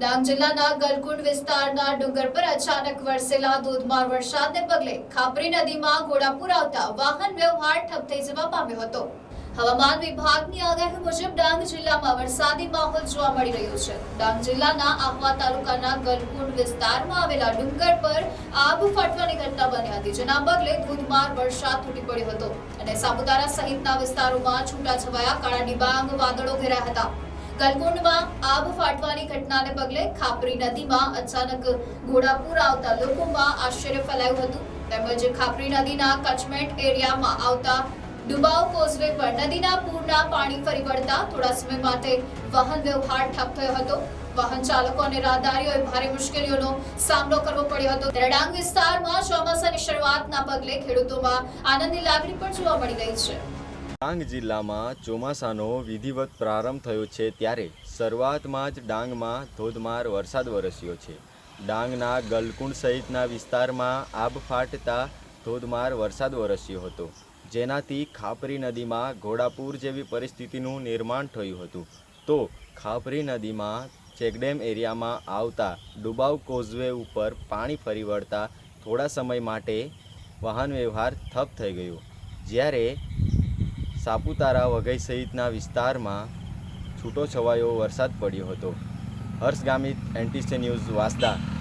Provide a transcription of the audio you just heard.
ડાંગ જિલ્લાના ગલકુંડ વિસ્તારના ડુંગર પર અચાનક વરસેલા ધોધમાર વરસાદને પગલે ખાપરી નદીમાં ઘોડાપુર આવતા વાહન વ્યવહાર ઠપ થઈ જવા પામ્યો હતો. હવામાન વિભાગની આગાહી મુજબ ડાંગ જિલ્લામાં વરસાદી માહોલ જોવા મળી રહ્યો છે. ડાંગ જિલ્લાના આહવા તાલુકાના ગલકુંડ વિસ્તારમાં આવેલા ડુંગર પર આબ ફાટવાની ઘટના બની હતી, જેના પગલે ધોધમાર વરસાદ તૂટી પડ્યો હતો અને સાપુતારા સહિતના વિસ્તારોમાં છૂટાછવાયા કાળા ડિબાંગ વાદળો ઘેરાયા હતા. ગલકુંડમાં આબ ફાટવાની ઘટનાને પગલે ખાપરી નદીમાં અચાનક ઘોડાપુર આવતા લોકોમાં આશ્ચર્ય ફેલાયું હતું. તેમજ ખાપરી નદીના કચમેન્ટ એરિયામાં આવતા ડુબાવ કોઝવે પર નદીના પૂરના પાણી ફરી વળતા થોડા સમય માટે વાહન વ્યવહાર ઠપ થયો હતો. વાહન ચાલકો અને રાહદારીઓએ ભારે મુશ્કેલીઓનો સામનો કરવો પડ્યો હતો. દ્રડાંગ ડાંગ વિસ્તારમાં ચોમાસાની શરૂઆતના પગલે ખેડૂતોમાં આનંદની લાગણી પણ જોવા મળી રહી છે. ડાંગ જિલ્લામાં ચોમાસાનો વિધિવત પ્રારંભ થયો છે ત્યારે શરૂઆતમાં જ ડાંગમાં ધોધમાર વરસાદ વરસ્યો છે. ડાંગના ગલકુંડ સહિતના વિસ્તારમાં આબ ફાટતા ધોધમાર વરસાદ વરસ્યો હતો. જેનાથી ખાપરી નદીમાં ઘોડાપૂર જેવી પરિસ્થિતિનું નિર્માણ થયું હતું. તો ખાપરી નદીમાં ચેકડેમ એરિયામાં આવતા ડુબાવ કોઝવે ઉપર પાણી ફરી વળતા થોડા સમય માટે વાહન વ્યવહાર ઠપ થઈ ગયો. જ્યારે સાપુતારા વઘઈ સહિતના વિસ્તારમાં છૂટો છવાયો વરસાદ પડ્યો હતો. Harsh Gamit NTC news Vasda.